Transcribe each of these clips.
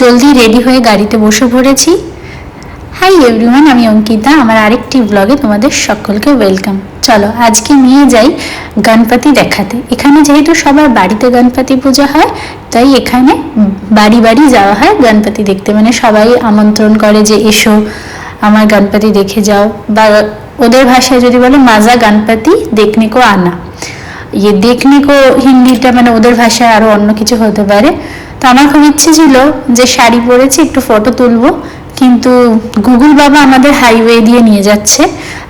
জলদি রেডি হয়ে গাড়িতে বসে পড়েছি। হাই এভরিওয়ান আমি অঙ্কিতা। আমার আরেকটি ব্লগে তোমাদের সকলকে ওয়েলকাম চলো, আজকে নিয়ে যাই গণপতি দেখাতে। এখানে যেহেতু সবার বাড়িতে গণপতি পূজা হয়, তাই এখানে বাড়ি বাড়ি যাওয়া হয় গণপতি দেখতে। মানে সবাই আমন্ত্রণ করে যে এসো, আমার গণপতি দেখে যাও। বা ওদের ভাষায় যদি বলে, মাজা গণপতি দেখনে কো আনা। ইয়ে দেখনে কো হিন্দিটা মানে ওদের ভাষায় আরও অন্য কিছু হতে পারে। তো আমার খুব ইচ্ছে ছিল যে শাড়ি পরেছি, একটু ফটো তুলবো। কিন্তু গুগল বাবা আমাদের হাইওয়ে দিয়ে নিয়ে যাচ্ছে।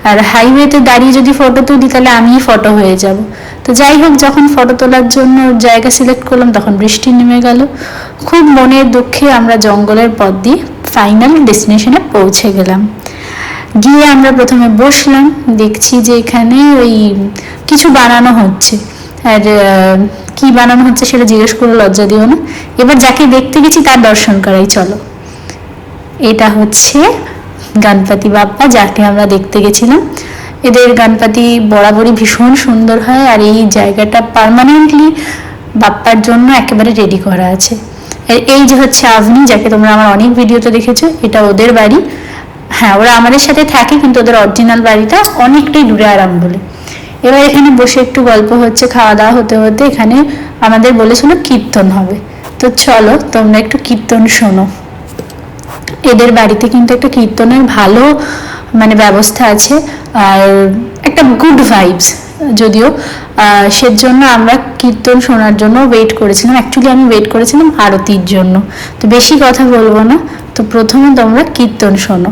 আর হাইওয়েতে দাঁড়িয়ে যদি ফটো তুলি, তাহলে আমিই ফটো হয়ে যাব। তো যাই হোক, যখন ফটো তোলার জন্য জায়গা সিলেক্ট করলাম, তখন বৃষ্টি নেমে গেল। খুব মনের দুঃখে আমরা জঙ্গলের পথ দিয়ে ফাইনাল ডেস্টিনেশনে পৌঁছে গেলাম। গিয়ে আমরা প্রথমে বসলাম, দেখছি যে এখানে ওই কিছু বানানো হচ্ছে। আর কি বানানো হচ্ছে সেটা জিজ্ঞেস করে লজ্জা দিও না। এবার যাকে দেখতে গেছি তার দর্শন করাই চলো। এটা হচ্ছে গণপতি বাপ্পা, যাকে আমরা দেখতে গেছিলাম। এদের গণপতি বরাবরই ভীষণ সুন্দর হয় আর এই জায়গাটা পার্মানেন্টলি বাপ্পার জন্য একেবারে রেডি করা আছে। এই যে হচ্ছে আভনি, যাকে তোমরা আমার অনেক ভিডিওতে দেখেছ, এটা ওদের বাড়ি। হ্যাঁ ওরা আমাদের সাথে থাকে কিন্তু ওদের অরিজিনাল বাড়িটা অনেকটাই দূরে আরাম বলে এবার এখানে বসে একটু গল্প হচ্ছে, খাওয়া দাওয়া হতে হতে এখানে আমাদের বলেছিল কীর্তন হবে। তো চলো তোমরা একটু কীর্তন শোনো। এদের বাড়িতে কিন্তু একটা কীর্তনের ভালো মানে ব্যবস্থা আছে, আর একটা গুড ভাইবস যদিও সেজন্য আমরা কীর্তন শোনার জন্য ওয়েট করেছিলাম। অ্যাকচুয়ালি আমি ওয়েট করেছিলাম আরতির জন্য। তো বেশি কথা বলব না। তো প্রথমে তোমরা কীর্তন শোনো।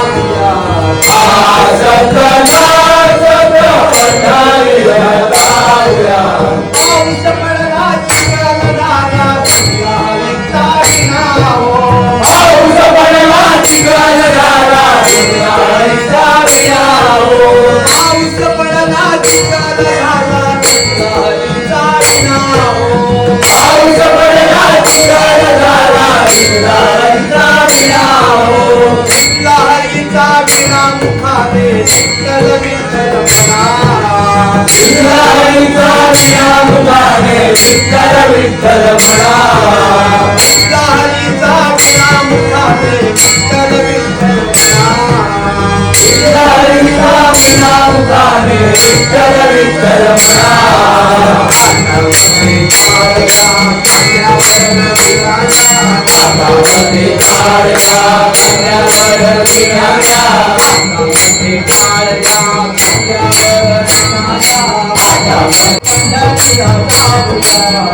సాగినా ముఖాలే చింతల విత్తరమునా ముఖాలే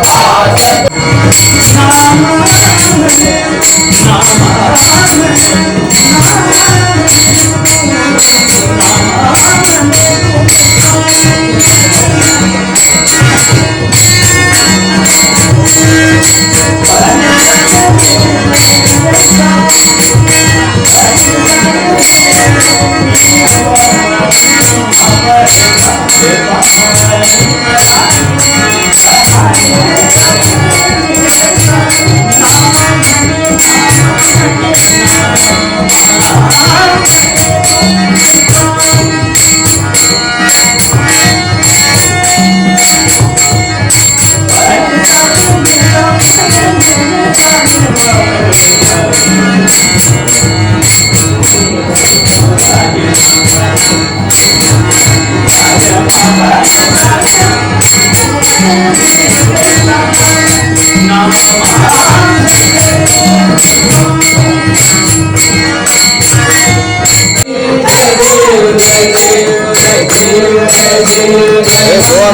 आज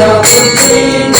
love you.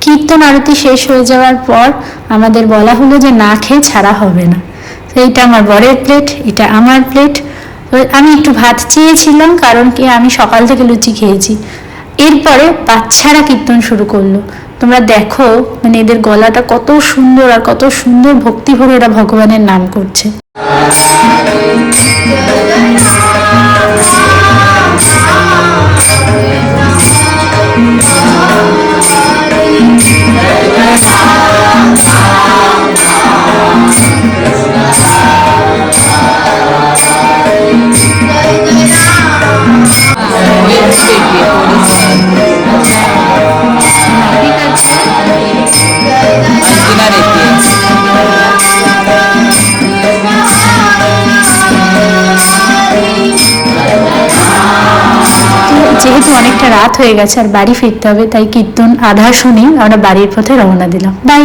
কীর্তন আরতি শেষ হয়ে যাওয়ার পর আমাদের বলা হলো যে না খেয়ে ছাড়া হবে না। এইটা আমার বরের প্লেট, এটা আমার প্লেট। আমি একটু ভাত চেয়েছিলাম, কারণ কি আমি সকাল থেকে লুচি খেয়েছি। এরপরে বাচ্চারা কীর্তন শুরু করল। তোমরা দেখো মানে এদের গলাটা কত সুন্দর আর কত সুন্দর ভক্তি ভরে এরা ভগবানের নাম করছে। যেহেতু অনেকটা রাত হয়ে গেছে আর বাড়ি ফিরতে হবে, তাই কীর্তন, আধা শুনে আমরা বাড়ির পথে রওনা দিলাম। বাই